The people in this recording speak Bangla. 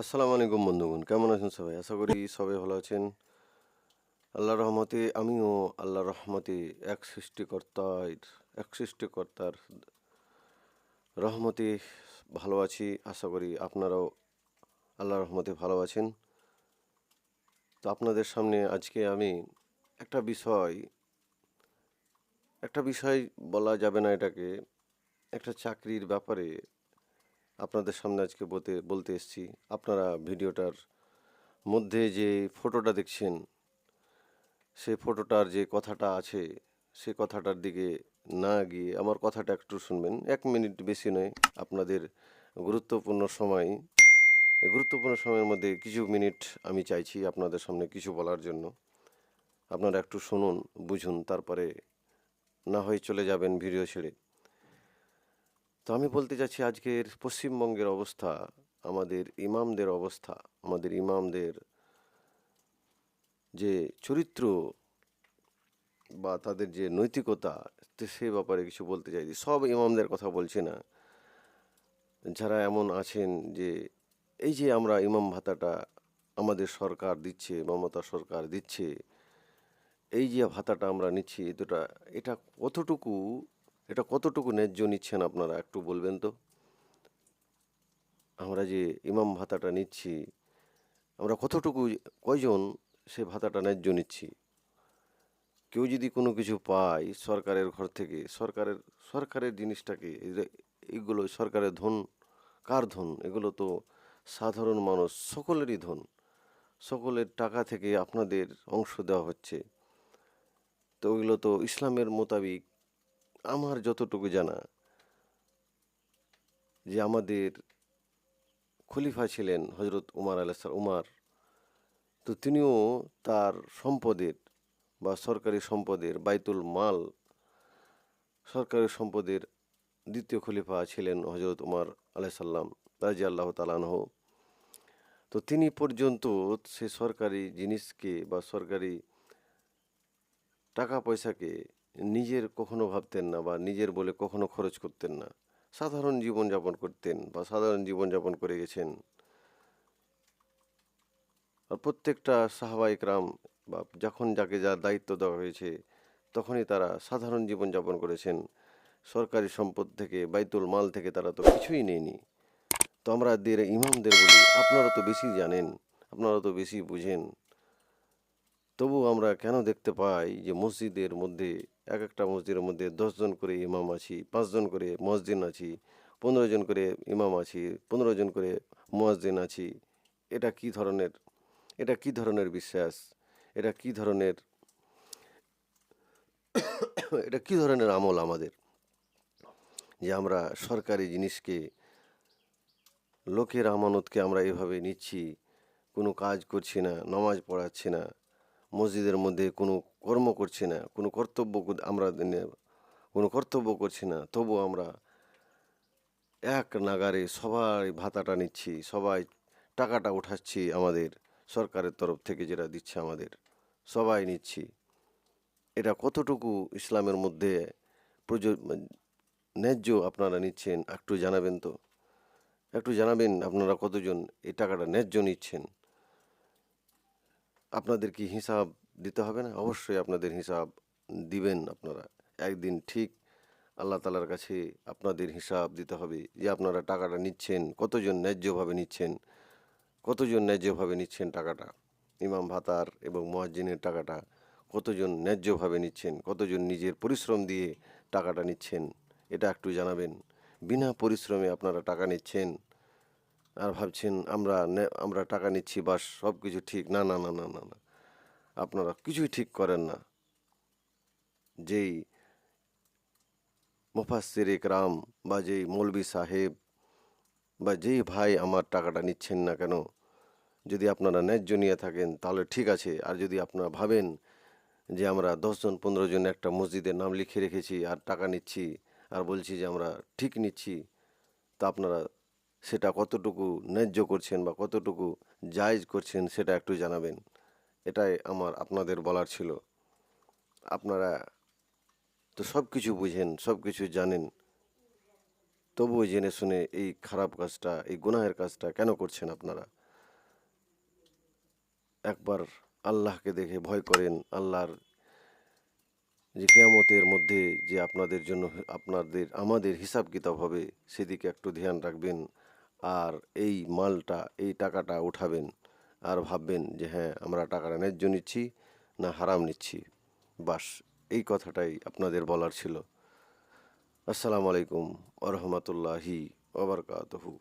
আসসালামু আলাইকুম বন্ধুগণ, কেমন আছেন সবাই? আশা করি সবাই ভালো আছেন। আল্লাহর রহমতে আমিও আল্লাহর রহমতে এক সৃষ্টিকর্তার এক সৃষ্টিকর্তার রহমতে ভালো আছি। আশা করি আপনারাও আল্লাহর রহমতে ভালো আছেন। তো আপনাদের সামনে আজকে আমি একটা বিষয় একটা বিষয় বলা যাবে না এটাকে, একটা চাকরির ব্যাপারে আপনাদের সামনে আজকে বলতে বলতে এসেছি। আপনারা ভিডিওটার মধ্যে যে ফটোটা দেখছেন, সে ফটোটার যে কথাটা আছে, সে কথাটার দিকে না গিয়ে আমার কথাটা একটু শুনবেন। এক মিনিট বেশি নয়, আপনাদের গুরুত্বপূর্ণ সময় গুরুত্বপূর্ণ সময়ের মধ্যে কিছু মিনিট আমি চাইছি আপনাদের সামনে কিছু বলার জন্য। আপনারা একটু শুনুন, বুঝুন, তারপরে না হয় চলে যাবেন ভিডিও ছেড়ে। তো আমি বলতে চাচ্ছি, আজকের পশ্চিমবঙ্গের অবস্থা, আমাদের ইমামদের অবস্থা, আমাদের ইমামদের যে চরিত্র বা তাদের যে নৈতিকতা সে ব্যাপারে কিছু বলতে চাইছি। সব ইমামদের কথা বলছি না। যারা এমন আছেন যে, এই যে আমরা ইমাম ভাতাটা আমাদের সরকার দিচ্ছে, মমতা সরকার দিচ্ছে, এই যে ভাতাটা আমরা নিচ্ছি এটা এটা কতটুকু এটা কতটুকু ন্যায্য নিচ্ছেন আপনারা? একটু বলবেন তো। আমরা যে ইমাম ভাতাটা নিচ্ছি, আমরা কতটুকু, কয়জন সে ভাতাটা ন্যায্য নিচ্ছি? কেউ যদি কোনো কিছু পায় সরকারের ঘর থেকে, সরকারের সরকারের জিনিসটাকে এইগুলো, সরকারের ধন, কার ধন? এগুলো তো সাধারণ মানুষ, সকলেরই ধন। সকলের টাকা থেকে আপনাদের অংশ দেওয়া হচ্ছে। তো ওইগুলো তো ইসলামের মোতাবিক আমার যতটুকু জানা যে আমাদের খলিফা ছিলেন হজরত উমার আলাহ উমার। তো তিনিও তার সম্পদের বা সরকারি সম্পদের বাইতুল মাল, সরকারি সম্পদের দ্বিতীয় খলিফা ছিলেন হজরত উমার আলাইসাল্লাম রাজি আল্লাহ তালানহ তো তিনি পর্যন্ত সে সরকারি জিনিসকে বা সরকারি টাকা পয়সাকে নিজের কখনো ভাবতেন না বা নিজের বলে কখনো খরচ করতেন না। সাধারণ জীবনযাপন করতেন বা সাধারণ জীবনযাপন করে গেছেন। আর প্রত্যেকটা সাহাবাহিক রাম বা যখন যাকে যা দায়িত্ব দেওয়া হয়েছে, তখনই তারা সাধারণ জীবনযাপন করেছেন। সরকারি সম্পদ থেকে, বাইতুল মাল থেকে তারা তো কিছুই নেয়নি। তো আমরা দের ইমামদের বলি, আপনারা তো বেশি জানেন, আপনারা তো বেশি বুঝেন। তবু আমরা কেন দেখতে পাই যে মসজিদের মধ্যে এক একটা মসজিদের মধ্যে দশজন করে ইমাম আছি, পাঁচজন করে মসজিদ আছি পনেরো জন করে ইমাম আছি পনেরো জন করে মুয়াজ্জিন আছি। এটা কি ধরনের, এটা কি ধরনের বিশ্বাস? এটা কি ধরনের, এটা কি ধরনের আমল আমাদের? যে আমরা সরকারি জিনিসকে, লোকের আমানতকে আমরা এভাবে নিচ্ছি, কোনো কাজ করছি না, নমাজ পড়াচ্ছি না। মসজিদের মধ্যে কোনো কর্ম করছি না, কোনো কর্তব্য আমরা কোনো কর্তব্য করছি না, তবু আমরা এক নাগারে সবাই ভাতাটা নিচ্ছি, সবাই টাকাটা উঠাচ্ছি আমাদের সরকারের তরফ থেকে যেটা দিচ্ছে আমাদের, সবাই নিচ্ছি। এটা কতটুকু ইসলামের মধ্যে ন্যায্য আপনারা নিচ্ছেন, একটু জানাবেন তো? একটু জানাবেন আপনারা কতজন এই টাকাটা ন্যায্য নিচ্ছেন? আপনাদের কি হিসাব দিতে হবে না? অবশ্যই আপনাদের হিসাব দিবেন আপনারা। একদিন ঠিক আল্লাহ তালার কাছে আপনাদের হিসাব দিতে হবে যে আপনারা টাকাটা নিচ্ছেন, কতজন ন্যায্যভাবে নিচ্ছেন, কতজন ন্যায্যভাবে নিচ্ছেন টাকাটা? ইমাম ভাতার এবং মহাজ্জিনের টাকাটা কতজন ন্যায্যভাবে নিচ্ছেন? কতজন নিজের পরিশ্রম দিয়ে টাকাটা নিচ্ছেন? এটা একটু জানাবেন। বিনা পরিশ্রমে আপনারা টাকা নিচ্ছেন আর ভাবছেন আমরা আমরা টাকা নিচ্ছি, বাস সব কিছু ঠিক। না না না না না না। আপনারা কিছুই ঠিক করেন না। যেই মুফাসির একরাম বা যেই মৌলবি সাহেব বা যেই ভাই আমার টাকাটা নিচ্ছেন না কেন, যদি আপনারা ন্যায্য নিয়ে থাকেন, তাহলে ঠিক আছে। আর যদি আপনারা ভাবেন যে আমরা দশজন পনেরো জন একটা মসজিদের নাম লিখে রেখেছি আর টাকা নিচ্ছি আর বলছি যে আমরা ঠিক নিচ্ছি, তা আপনারা সেটা কতটুকু ন্যায্য করছেন বা কতটুকু জায়জ করছেন সেটা একটু জানাবেন। এটাই আমার আপনাদের বলার ছিল। আপনারা তো সব কিছু বুঝেন সব কিছু জানেন। তবুও জেনে শুনে এই খারাপ কাজটা, এই গুনাহের কাজটা কেন করছেন আপনারা? একবার আল্লাহকে দেখে ভয় করেন, আল্লাহর যে কেয়ামতের মধ্যে যে আপনাদের জন্য আপনাদের, আমাদের হিসাব কিতাব হবে, সেদিকে একটু ধ্যান রাখবেন। আর এই মালটা, এই টাকাটা উঠাবেন আর ভাববেন যে হ্যাঁ আমরা টাকাটা ন্যায্য নিচ্ছি না হারাম নিচ্ছি। বাস এই কথাটাই আপনাদের বলার ছিল। আসসালামু আলাইকুম আরহামতুল্লাহি ওবরকাতহু